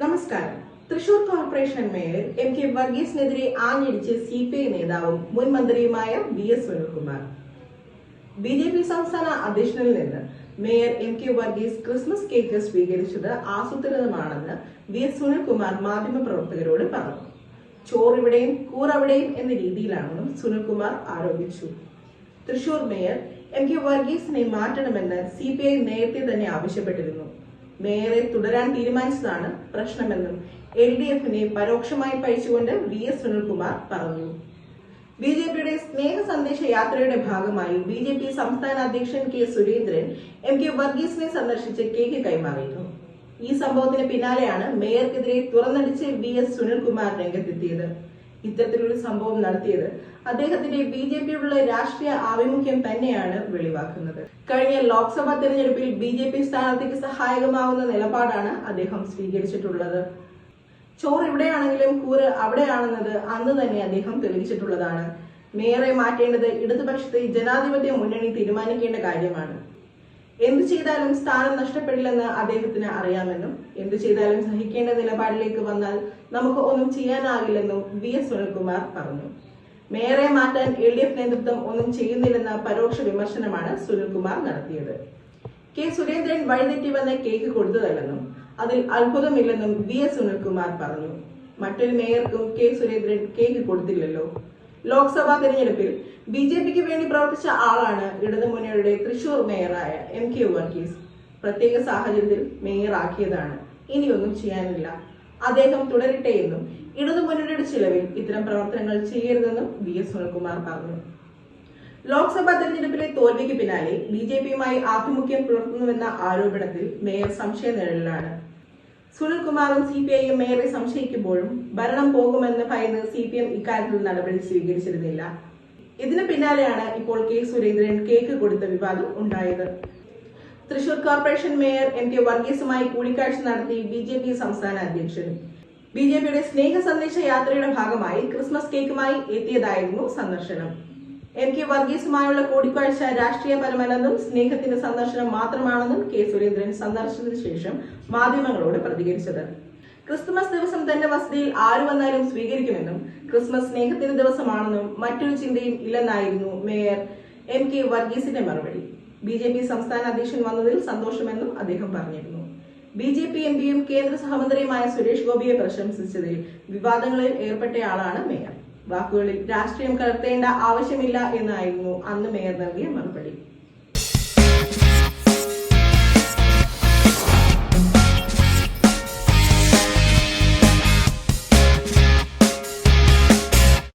നമസ്കാരം. Thrissur corporation mayor M K വർഗീസിനെതിരെ ആഞ്ഞടിച്ച് C P I നേതാവും മുൻ മന്ത്രിയുമായ V S Sunilkumar. B J P സംസ്ഥാന അധ്യക്ഷനിൽ നിന്ന് mayor M K Varghese Christmas cake സ്വീകരിച്ചത് ആസൂത്രിതമാണെന്ന് വി എസ് സുനിൽകുമാർ മാധ്യമപ്രവർത്തകരോട് പറഞ്ഞു. ചോറിവിടെയും കൂറവിടെയും എന്ന രീതിയിലാണെന്നും സുനിൽകുമാർ ആരോപിച്ചു. തൃശൂർ മേയർ എം കെ വർഗീസിനെ മാറ്റണമെന്ന് സി പി ഐ നേരത്തെ തന്നെ ആവശ്യപ്പെട്ടിരുന്നു. മേയറെ തുടരാൻ തീരുമാനിച്ചതാണ് പ്രശ്നമെന്നും എൽ ഡി എഫിനെ പരോക്ഷമായി പഴിച്ചുകൊണ്ട് വി എസ് സുനിൽകുമാർ പറഞ്ഞു. ബി ജെ പിയുടെ സ്നേഹ സന്ദേശ യാത്രയുടെ ഭാഗമായി ബി ജെ പി സംസ്ഥാന അധ്യക്ഷൻ കെ സുരേന്ദ്രൻ എം കെ വർഗീസിനെ സന്ദർശിച്ച് കേക്ക് കൈമാറിയിരുന്നു. ഈ സംഭവത്തിന് പിന്നാലെയാണ് മേയർക്കെതിരെ തുറന്നടിച്ച് വി എസ് സുനിൽകുമാർ രംഗത്തെത്തിയത്. ഇത്തരത്തിലൊരു സംഭവം നടത്തിയത്. അദ്ദേഹത്തിന്റെ ബി ജെ പിയോടുള്ള രാഷ്ട്രീയ ആഭിമുഖ്യം തന്നെയാണ് വെളിവാക്കുന്നത്. കഴിഞ്ഞ ലോക്സഭാ തെരഞ്ഞെടുപ്പിൽ ബി ജെ പി സ്ഥാനാർത്ഥിക്ക് സഹായകമാവുന്ന നിലപാടാണ് അദ്ദേഹം സ്വീകരിച്ചിട്ടുള്ളത്. ചോറ് ഇവിടെയാണെങ്കിലും കൂറ് അവിടെയാണെന്നത് അന്ന് തന്നെ അദ്ദേഹം തെളിയിച്ചിട്ടുള്ളതാണ്. മേയറെ മാറ്റേണ്ടത് ഇടതുപക്ഷത്തെ ജനാധിപത്യ മുന്നണി തീരുമാനിക്കേണ്ട കാര്യമാണ്. എന്തു ചെയ്താലും സ്ഥാനം നഷ്ടപ്പെടില്ലെന്ന് അദ്ദേഹത്തിന് അറിയാമെന്നും എന്തു ചെയ്താലും സഹിക്കേണ്ട നിലപാടിലേക്ക് വന്നാൽ നമുക്ക് ഒന്നും ചെയ്യാനാകില്ലെന്നും വി എസ് സുനിൽകുമാർ പറഞ്ഞു. മേയറെ മാറ്റാൻ എൽ ഡി എഫ് നേതൃത്വം ഒന്നും ചെയ്യുന്നില്ലെന്ന പരോക്ഷ വിമർശനമാണ് സുനിൽകുമാർ നടത്തിയത്. കെ സുരേന്ദ്രൻ വഴിതെറ്റി വന്ന കേക്ക് കൊടുത്തതല്ലെന്നും അതിൽ അത്ഭുതമില്ലെന്നും വി എസ് സുനിൽകുമാർ പറഞ്ഞു. മറ്റൊരു മേയർക്കും കെ സുരേന്ദ്രൻ കേക്ക് കൊടുത്തില്ലല്ലോ. ലോക്സഭാ തെരഞ്ഞെടുപ്പിൽ ബി ജെ പിക്ക് വേണ്ടി പ്രവർത്തിച്ച ആളാണ് ഇടതുമുന്നണിയുടെ തൃശൂർ മേയറായ എം കെ വർഗീസ്. പ്രത്യേക സാഹചര്യത്തിൽ മേയറാക്കിയതാണ്. ഇനിയൊന്നും ചെയ്യാനില്ല. അദ്ദേഹം തുടരട്ടെ എന്നും ഇടതുമുന്നണിയുടെ ചിലവിൽ ഇത്തരം പ്രവർത്തനങ്ങൾ ചെയ്യരുതെന്നും വി എസ് സുനിൽകുമാർ പറഞ്ഞു. ലോക്സഭാ തെരഞ്ഞെടുപ്പിലെ തോൽവിക്ക് പിന്നാലെ ബി ജെ പിയുമായി ആഭിമുഖ്യം പുലർത്തുന്നുവെന്ന ആരോപണത്തിൽ മേയർ സംശയ നിഴലിലാണ്. സുനിൽകുമാറും സി പി ഐയും മേയറെ സംശയിക്കുമ്പോഴും ഭരണം പോകുമെന്ന് ഭയന്ന് സി പി എം ഇക്കാര്യത്തിൽ നടപടി സ്വീകരിച്ചിരുന്നില്ല. ഇതിന് പിന്നാലെയാണ് ഇപ്പോൾ കെ സുരേന്ദ്രൻ കേക്ക് കൊടുത്ത വിവാദം ഉണ്ടായത്. Thrissur corporation mayor M K വർഗീസുമായി കൂടിക്കാഴ്ച നടത്തി ബി ജെ പി സംസ്ഥാന അധ്യക്ഷൻ. ബി ജെ പിയുടെ സ്നേഹ സന്ദേശ യാത്രയുടെ ഭാഗമായി ക്രിസ്മസ് കേക്കുമായി എത്തിയതായിരുന്നു സന്ദർശനം. എം കെ വർഗീസുമായുള്ള കൂടിക്കാഴ്ച രാഷ്ട്രീയപരമല്ലെന്നും സ്നേഹത്തിന്റെ സന്ദർശനം മാത്രമാണെന്നും കെ സുരേന്ദ്രൻ സന്ദർശനത്തിന് ശേഷം മാധ്യമങ്ങളോട് പ്രതികരിച്ചത്. ക്രിസ്മസ് ദിവസം തന്റെ വസതിയിൽ ആര് വന്നാലും സ്വീകരിക്കുമെന്നും ക്രിസ്മസ് സ്നേഹത്തിന്റെ ദിവസമാണെന്നും മറ്റൊരു ചിന്തയും ഇല്ലെന്നായിരുന്നു മേയർ എം കെ വർഗീസിന്റെ മറുപടി. ബി ജെ പി സംസ്ഥാന അധ്യക്ഷൻ വന്നതിൽ സന്തോഷമെന്നും അദ്ദേഹം പറഞ്ഞിരുന്നു. ബി ജെ പി എം പിയും കേന്ദ്ര സഹമന്ത്രിയുമായ സുരേഷ് ഗോപിയെ പ്രശംസിച്ചതിൽ വിവാദങ്ങളിൽ ഏർപ്പെട്ടയാളാണ് മേയർ. വാക്കുകളിൽ രാഷ്ട്രീയം കലർത്തേണ്ട ആവശ്യമില്ല എന്നായിരുന്നു അന്ന് മേയർ നൽകിയ മറുപടി.